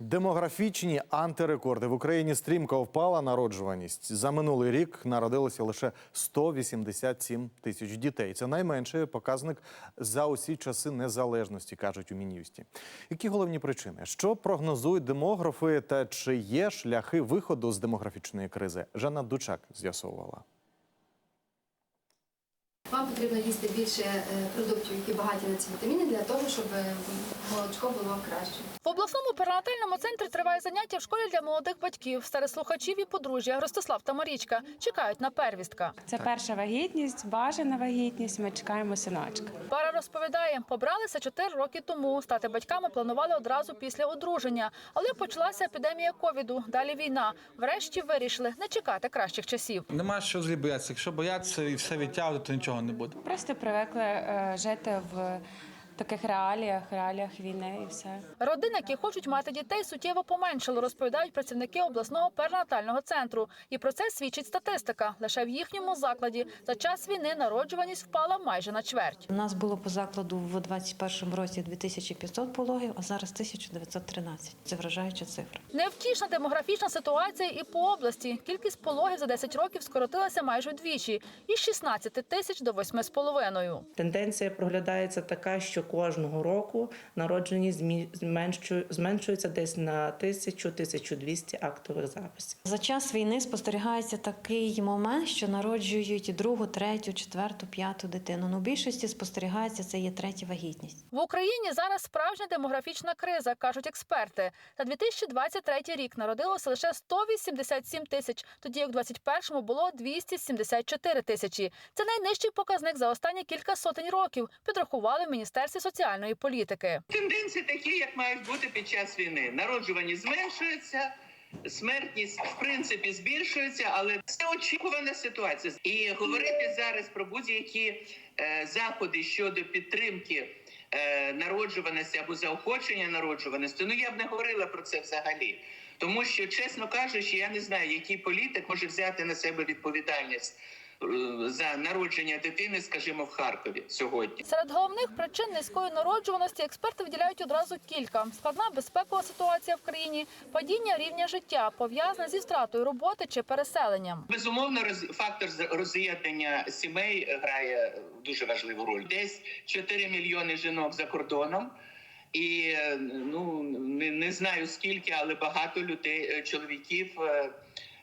Демографічні антирекорди в Україні стрімко впала народжуваність. За минулий рік народилося лише 187 тисяч дітей. Це найменший показник за усі часи незалежності, кажуть у мін'юсті. Які головні причини? Що прогнозують демографи та чи є шляхи виходу з демографічної кризи? Жанна Дучак з'ясовувала. Вам потрібно їсти більше е, продуктів, які багаті на ці вітаміни, для того, щоб е, молочко було краще. В обласному перинатальному центрі триває заняття в школі для молодих батьків. Серед слухачів і подружжя Ростислав та Марічка чекають на первістка. Це перша вагітність, бажана вагітність. Ми чекаємо синочка. Пара розповідає, побралися чотири роки тому. Стати батьками планували одразу після одруження, але почалася епідемія ковіду. Далі війна. Врешті вирішили не чекати кращих часів. Нема що взагалі боятися. Якщо боятися і все відтягувати, то нічого не буде. Просто привикли е, жити в таких реаліях, реаліях війни і все. Родини, які хочуть мати дітей, суттєво поменшало, розповідають працівники обласного перинатального центру. І про це свідчить статистика. Лише в їхньому закладі за час війни народжуваність впала майже на чверть. У нас було по закладу в 2021 році 2500 пологів, а зараз 1913. Це вражаюча цифра. Невтішна демографічна ситуація і по області. Кількість пологів за 10 років скоротилася майже вдвічі із 16 тисяч до 8,5. Тенденція проглядається така, що кожного року зменшує- зменшується десь на 1000-1200 актових записів. За час війни спостерігається такий момент, що народжують другу, третю, четверту, п'яту дитину. Ну, в більшості спостерігається це є третя вагітність. В Україні зараз справжня демографічна криза, кажуть експерти. За 2023 рік народилося лише 187 тисяч, тоді як в 2021 було 274 тисячі. Це найнижчий показник за останні кілька сотень років, підрахували в Міністерстві соціальної політики. Тенденції такі, як мають бути під час війни. Народжуваність зменшується, смертність в принципі збільшується, але це очікувана ситуація. І говорити зараз про будь-які е, заходи щодо підтримки. е, Народжуваності або заохочення народжуваності, ну я б не говорила про це взагалі, тому що, чесно кажучи, я не знаю, який політик може взяти на себе відповідальність за народження дитини, скажімо, в Харкові сьогодні. Серед головних причин низької народжуваності експерти виділяють одразу кілька: складна безпекова ситуація в країні, падіння рівня життя, пов'язане зі втратою роботи чи переселенням. Безумовно, фактор роз'єднання сімей грає дуже важливу роль. Десь 4 мільйони жінок за кордоном. І е, ну не, не знаю скільки, але багато людей, е, чоловіків е,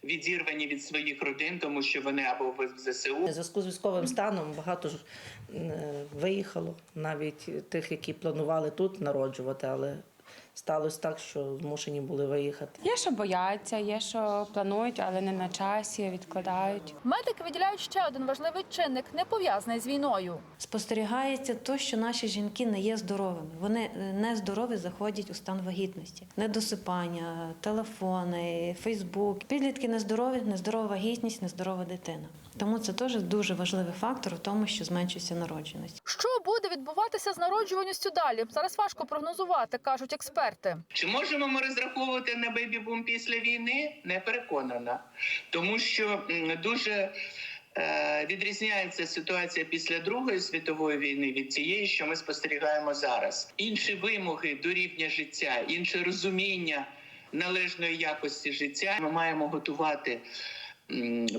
відірвані від своїх родин, тому що вони або в ЗСУ, У зв'язку з військовим станом багато ж е, виїхало, навіть тих, які планували тут народжувати, але сталося так, що змушені були виїхати. Є, що бояться, є, що планують, але не на часі, відкладають. Медики виділяють ще один важливий чинник, не пов'язаний з війною. Спостерігається то, що наші жінки не є здоровими. Вони е, не здорові заходять у стан вагітності. Недосипання, телефони, Фейсбук. Підлітки нездорові, нездорова вагітність, нездорова дитина. Тому це теж дуже важливий фактор у тому, що зменшується народженість. Що буде відбуватися з народжуваністю далі? Зараз важко прогнозувати, кажуть експерти. Чи можемо ми розраховувати на бейбі-бум після війни? Не переконана, тому що дуже е, відрізняється ситуація після Другої світової війни від тієї, що ми спостерігаємо зараз. Інші вимоги до рівня життя, інше розуміння належної якості життя. Ми маємо готувати.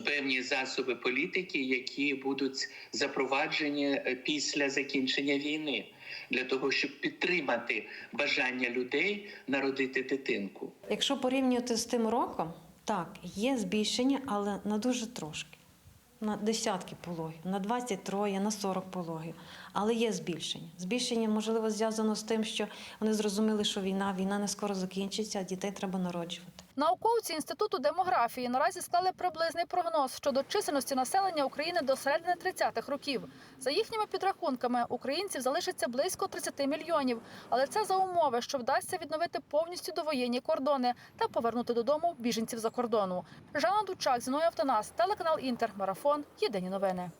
Певні засоби політики, які будуть запроваджені е, після закінчення війни, для того, щоб підтримати бажання людей народити дитинку. Якщо порівнювати з тим роком, так, є збільшення, але на дуже трошки. На десятки пологів, на 23, на 40 пологів. Але є збільшення. Збільшення, можливо, зв'язано з тим, що вони зрозуміли, що війна, війна не скоро закінчиться, а дітей треба народжувати. Науковці інституту демографії наразі склали приблизний прогноз щодо чисельності населення України до середини 30-х років. За їхніми підрахунками, українців залишиться близько 30 мільйонів, але це за умови, що вдасться відновити повністю довоєнні кордони та повернути додому біженців за кордону. Жанна Дучак, Зіною Автонас, телеканал Інтер, марафон. Єдині новини.